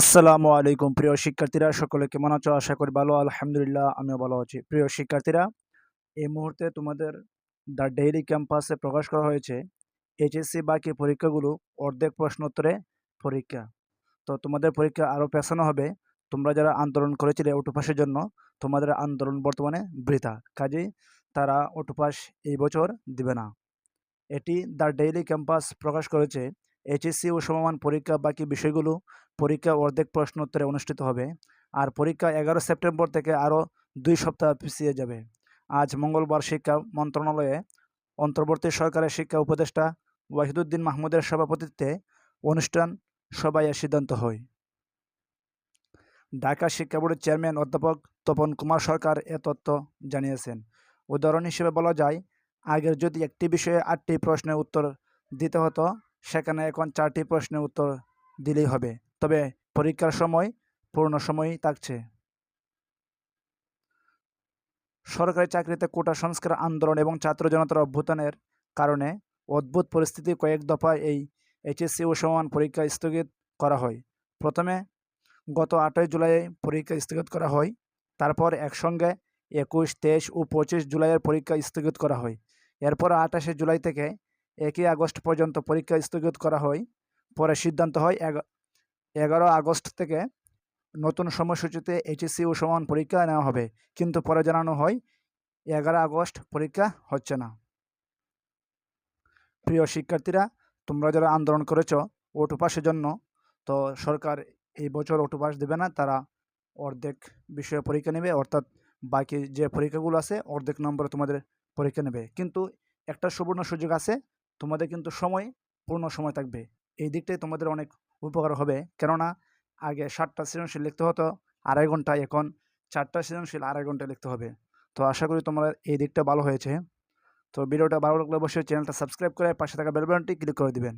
আসসালামু আলাইকুম, প্রিয় শিক্ষার্থীরা। সকলে কেমন আছো? আশা করি ভালো, আলহামদুলিল্লাহ, আমিও ভালো আছি। প্রিয় শিক্ষার্থীরা, এই মুহূর্তে তোমাদের দ্য ডেইলি ক্যাম্পাসে প্রকাশ করা হয়েছে এইচএসসি বাকি পরীক্ষাগুলো, অর্ধেক প্রশ্নোত্তরে পরীক্ষা। তো তোমাদের পরীক্ষা আরও পেছানো হবে। তোমরা যারা আন্দোলন করেছিলে অটোপাসের জন্য, তোমাদের আন্দোলন বর্তমানে বৃথা। কাজেই তারা অটোপাস এই বছর দিবে না। এটি দ্য ডেইলি ক্যাম্পাস প্রকাশ করেছে এইচএসসি ও সমমান পরীক্ষা বাকি বিষয়গুলো পরীক্ষা অর্ধেক প্রশ্নোত্তরে অনুষ্ঠিত হবে। আর পরীক্ষা এগারো সেপ্টেম্বর থেকে আরও দুই সপ্তাহ পিছিয়ে যাবে। আজ মঙ্গলবার শিক্ষা মন্ত্রণালয়ে অন্তর্বর্তী সরকারের শিক্ষা উপদেষ্টা ওয়াহিদুদ্দিন মাহমুদের সভাপতিত্বে অনুষ্ঠান সভায় সিদ্ধান্ত হয়। ঢাকা শিক্ষা বোর্ডের চেয়ারম্যান অধ্যাপক তপন কুমার সরকার এ তথ্য জানিয়েছেন। উদাহরণ হিসেবে বলা যায়, আগের যদি একটি বিষয়ে আটটি প্রশ্নের উত্তর দিতে হতো সেখানে এখন চারটি প্রশ্নের উত্তর দিলেই হবে। তবে পরীক্ষার সময়, পূর্ণ সময়ই থাকছে। সরকারি চাকরিতে কোটা সংস্কার আন্দোলন এবং ছাত্র জনতার অভ্যুত্থানের কারণে অদ্ভুত পরিস্থিতি কয়েক দফায় এই এইচএসসি ও সমান পরীক্ষা স্থগিত করা হয়। প্রথমে গত আটই জুলাই পরীক্ষা স্থগিত করা হয়, তারপর একসঙ্গে একুশ, তেইশ ও পঁচিশ জুলাইয়ের পরীক্ষা স্থগিত করা হয়। এরপর আঠাশে জুলাই থেকে একই আগস্ট পর্যন্ত পরীক্ষা স্থগিত করা হয়। পরে সিদ্ধান্ত হয় এগারো আগস্ট থেকে নতুন সময়সূচিতে এইচএসসি ও সমান পরীক্ষা নেওয়া হবে। কিন্তু পরে জানানো হয় এগারো আগস্ট পরীক্ষা হচ্ছে না। প্রিয় শিক্ষার্থীরা, তোমরা যারা আন্দোলন করেছ ওটু পাসের জন্য, তো সরকার এই বছর ওটু পাস দেবে না, তারা অর্ধেক বিষয়ে পরীক্ষা নেবে, অর্থাৎ বাকি যে পরীক্ষাগুলো আছে, অর্ধেক নম্বরে তোমাদের পরীক্ষা নেবে। কিন্তু একটা সুবর্ণ সুযোগ আছে তোমাদের কিন্তু সময়, পূর্ণ সময় থাকবে। এই দিকটাই তোমাদের অনেক উপকার হবে। কেননা, আগে সাতটা সৃজনশীল লিখতে হতো, আড়াই ঘণ্টা, এখন চারটা সৃজনশীল আড়াই ঘণ্টা লিখতে হবে। তো আশা করি তোমরা এই দিকটা ভালো হয়েছে। তো ভিডিওটা ভালো লাগলে অবশ্যই চ্যানেলটা সাবস্ক্রাইব করে পাশে থাকা বেলবনটি ক্লিক করে দিবেন।